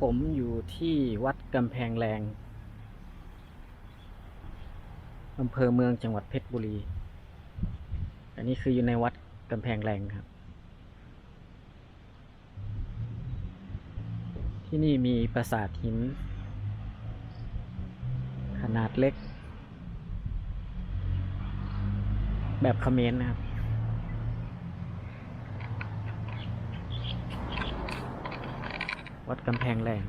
ผมอยู่ที่วัดกำแพงแรงอำเภอเมืองจังหวัดเพชรบุรี อันนี้คืออยู่ในวัดกำแพงแรงครับ ที่นี่มีปราสาทหิน ขนาดเล็ก แบบเขมรนะครับ วัดกำแพงแรง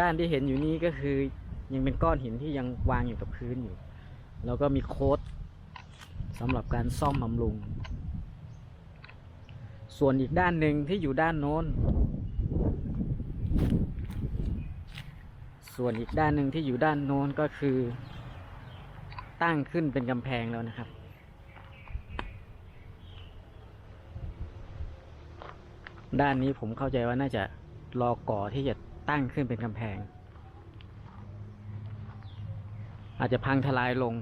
ด้านที่เห็นอยู่นี้ก็คือยังเป็นก้อนหินที่ยังวางอยู่กับพื้นอยู่ แล้วก็มีโค้ดสำหรับการซ่อมบำรุง ส่วนอีกด้านหนึ่งที่อยู่ด้านโน้น ส่วนอีกด้านหนึ่งที่อยู่ด้านโน้นก็คือ ตั้งขึ้นเป็นกำแพงแล้วนะครับด้านนี้ผมเข้าใจว่าน่าจะรอก่อที่จะ ตั้งขึ้นเป็นกำแพง อาจจะพังทลายลง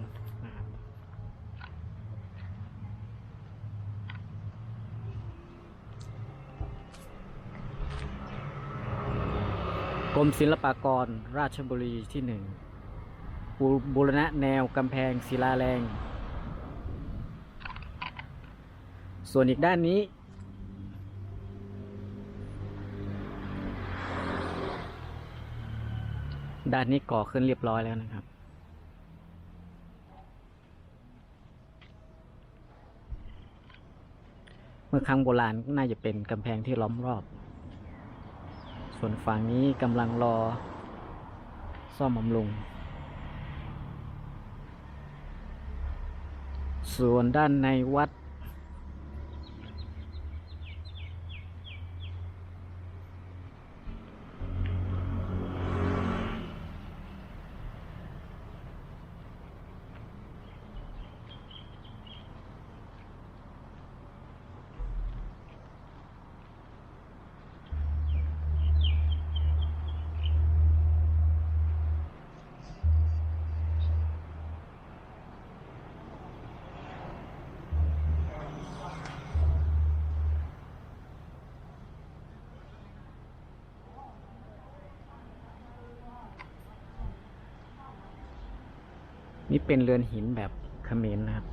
กรมศิลปากรราชบุรีที่หนึ่งบูรณะแนวกำแพงศิลาแรง ส่วนอีกด้านนี้ ด้านนี้ก่อขึ้นเรียบร้อยแล้วนะครับ เมื่อครั้งโบราณน่าจะเป็นกำแพงที่ล้อมรอบ ส่วนฝั่งนี้กำลังรอ ซ่อมบำรุง ส่วนด้านในวัด นี่เป็นเรือนหินแบบเขมรนะครับ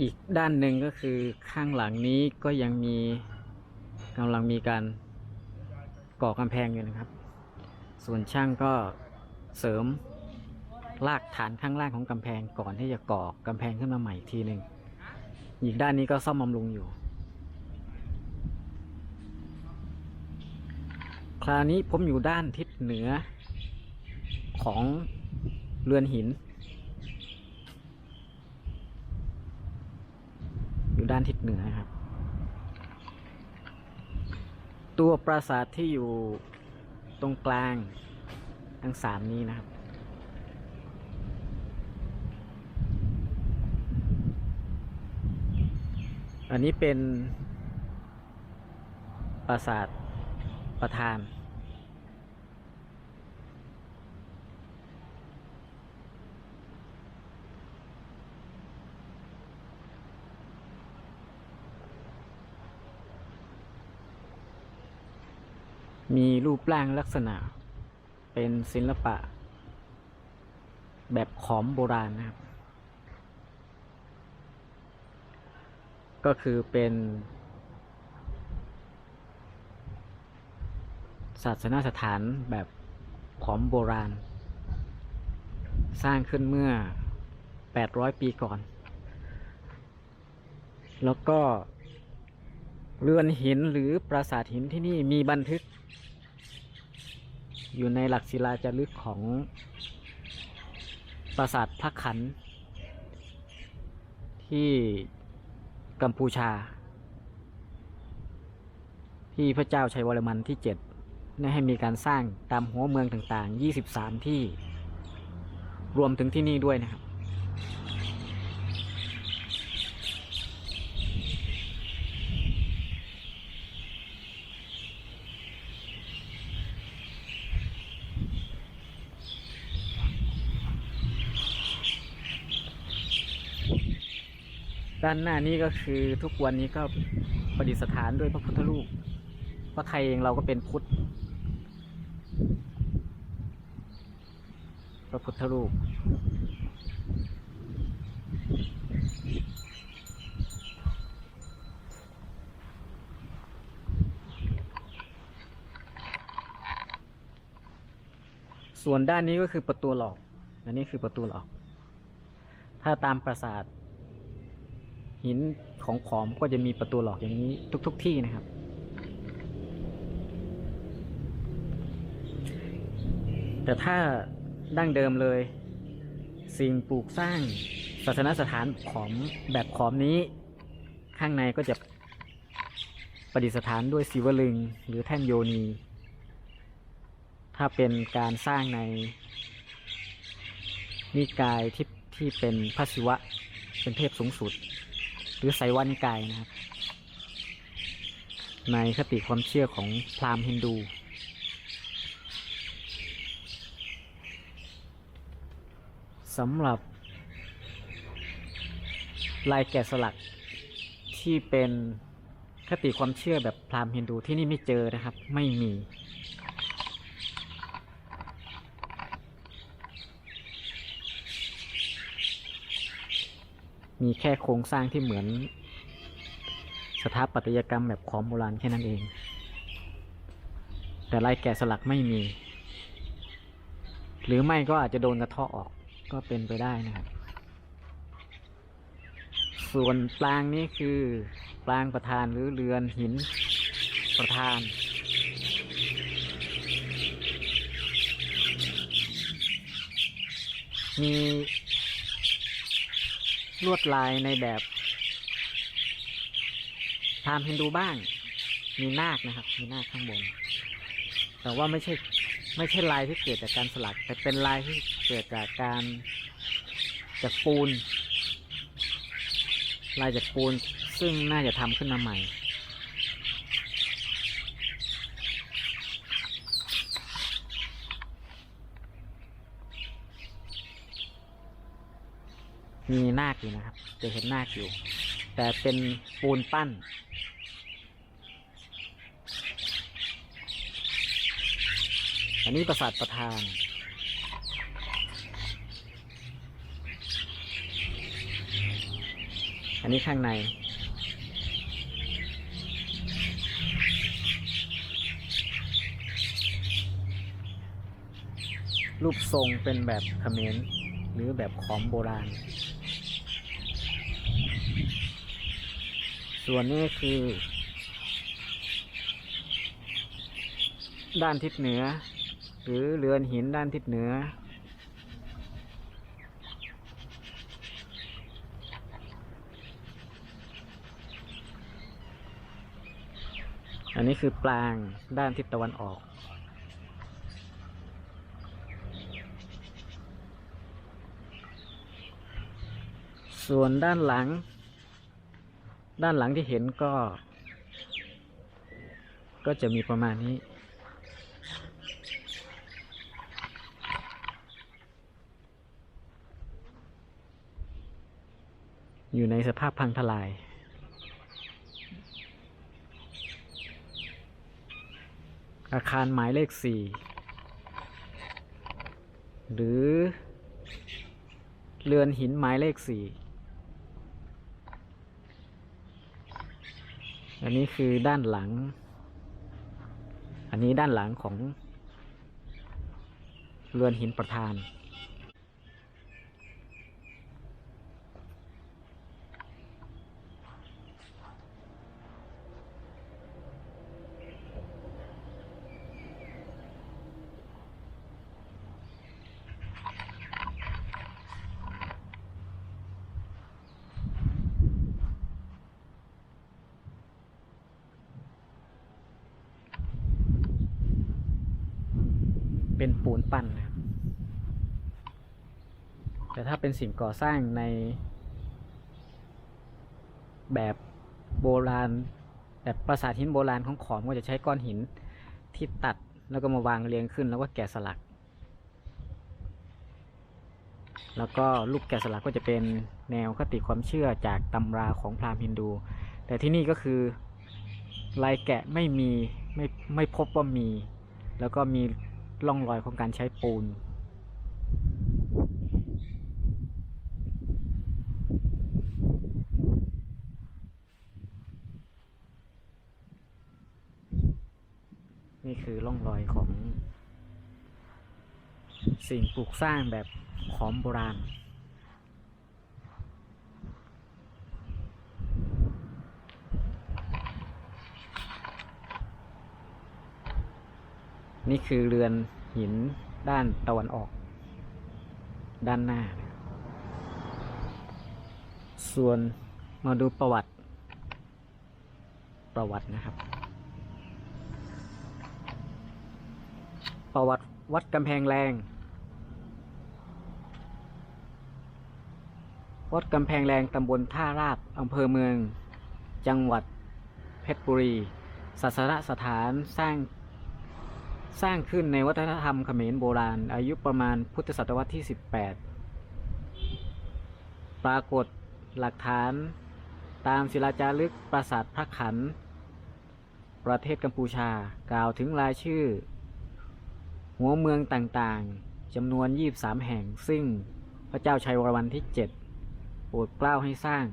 อีกด้านหนึ่งก็คือข้างหลังนี้ก็ยังมีกำลังมีการก่อกำแพงอยู่นะครับ ส่วนช่างก็เสริมลากฐานข้างล่างของกำแพงก่อนที่จะก่อกำแพงขึ้นมาใหม่อีกทีหนึ่งอีกด้านนี้ก็ซ่อมบำรุงอยู่ คราวนี้ผมอยู่ด้านทิศเหนือของเรือนหิน อยู่ด้านทิศเหนือครับ ตัวปราสาทที่อยู่ตรงกลางทั้งสามนี้นะครับ อันนี้เป็นปราสาทประธาน มีรูปร่างลักษณะ เป็นศิลปะ แบบขอมโบราณนะครับ ก็คือเป็นศาสนสถานแบบขอมโบราณ สร้างขึ้นเมื่อ 800 ปีก่อน แล้วก็เรือนหินหรือปราสาทหินที่นี่มีบันทึก อยู่ในหลักศิลาจารึกของปราสาทพระขัน ที่กัมพูชา ที่พระเจ้าชัยวรมันที่เจ็ดได้ให้มีการสร้างตามหัวเมืองต่างๆ 23 ที่ รวมถึงที่นี่ด้วยนะครับ ด้านหน้านี้ก็คือทุกวันนี้ก็ประดิษฐานด้วยพระพุทธรูปเพราะไทยเองเราก็เป็นพุทธ พระพุทธรูป ส่วนด้านนี้ก็คือประตูหลอก อันนี้คือประตูหลอก ถ้าตามปราสาท หินของขอมก็จะมีประตูหลอกอย่างนี้ทุกๆทที่นะครับ แต่ถ้าดั้งเดิมเลย สิ่งปลูกสร้างศาสนสถานขอมแบบขอมนี้ ข้างในก็จะประดิษฐานด้วยศิวลึงหรือแท่นโยนี ถ้าเป็นการสร้างในนิกายที่ที่เป็นพระศิวะเป็นเทพสูงสุด หรือไสวานิกายนะครับ ในคติความเชื่อของพราหมณ์ฮินดู สำหรับ ลายแกะสลักที่เป็นคติความเชื่อแบบพราหมณ์ฮินดูที่นี่ไม่เจอนะครับ ไม่มี มีแค่โครงสร้างที่เหมือน สถาปัตยกรรมแบบของโบราณแค่นั้นเอง แต่ลายแกะสลักไม่มี หรือไม่ก็อาจจะโดนกระเทาะออกก็เป็นไปได้นะครับส่วนปลางนี้คือปลางประธานหรือเรือนหินประธานมี ลวดลายในแบบพาหมณ์ฮินดูบ้าง มีนาคนะครับ มีนาคข้างบน แต่ว่าไม่ใช่ไม่ใช่ลายที่เกิดจากการสลัก แต่เป็นลายที่เกิดจากการจากปูน ลายจากปูนซึ่งน่าจะทำขึ้นมาใหม่ มีนาคอยู่นะครับ จะเห็นนาคอยู่ แต่เป็นปูนปั้น อันนี้ปราสาทประธานอันนี้ข้างใน รูปทรงเป็นแบบเขมรหรือแบบขอมโบราณ ส่วนนี้คือ ด้านทิศเหนือ หรือเรือนหินด้านทิศเหนือ อันนี้คือปลางด้านทิศตะวันออกส่วนด้านหลัง ด้านหลังที่เห็นก็ ก็จะมีประมาณนี้ อยู่ในสภาพพังทลาย อาคารหมายเลขสี่หรือเรือนหินหมายเลขสี่ อันนี้คือด้านหลัง อันนี้ด้านหลังของเรือนหินประธาน เป็นปูนปั้นนะครับแต่ถ้าเป็นสิ่งก่อสร้างใน แบบโบราณ แบบปราสาทหินโบราณของขอมก็จะใช้ก้อนหินที่ตัดแล้วก็มาวางเรียงขึ้นแล้วก็แกะสลัก แล้วก็ลูกแกะสลักก็จะเป็นแนวคติความเชื่อจากตำราของพราหมณ์ฮินดู แต่ที่นี่ก็คือลายแกะไม่มีไม่ไม่พบว่ามี แล้วก็มี ร่องรอยของการใช้ปูน นี่คือร่องรอยของสิ่งปลูกสร้างแบบขอมโบราณ นี่คือเรือนหินด้านตะวันออก ด้านหน้า ส่วนมาดูประวัติ ประวัตินะครับ ประวัติวัดกำแพงแรง วัดกำแพงแรงตำบลท่าราบอำเภอเมือง จังหวัดเพชรบุรีศาสนสถานสร้าง สร้างขึ้นในวัฒนธรรมเขมรโบราณ อายุประมาณพุทธศตวรรษที่ 18 ปรากฏหลักฐานตามศิลาจารึกปราสาทพระขัน ประเทศกัมพูชากล่าวถึงรายชื่อ หัวเมืองต่างๆจำนวน 23 แห่ง ซึ่งพระเจ้าชัยวรมันที่ 7 โปรดเกล้าให้สร้าง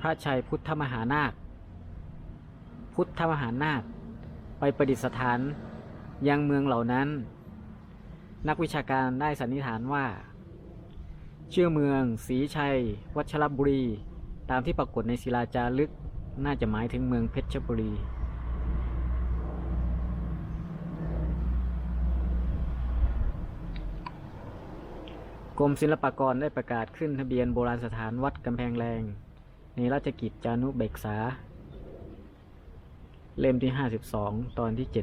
พระชัยพุทธมหานาค พุทธมหานาค ไปประดิษฐานยังเมืองเหล่านั้น นักวิชาการได้สันนิษฐานว่า ชื่อเมืองศรีชัย วัชรบุรี ตามที่ปรากฏในศิลาจารึกน่าจะหมายถึงเมืองเพชรบุรีกรมศิลปากรได้ประกาศขึ้นทะเบียนโบราณสถานวัดกำแพงแรง ในราชกิจจานุเบกษา เล่มที่ 52 ตอนที่ 75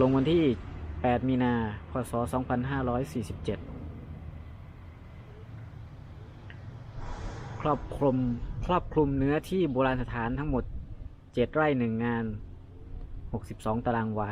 ลงวันที่ 8 มีนา พศ 2547 ครอบคลุมครอบคลุมเนื้อที่โบราณสถานทั้งหมด 7 ไร่หนึ่งาน 62 ตารางวา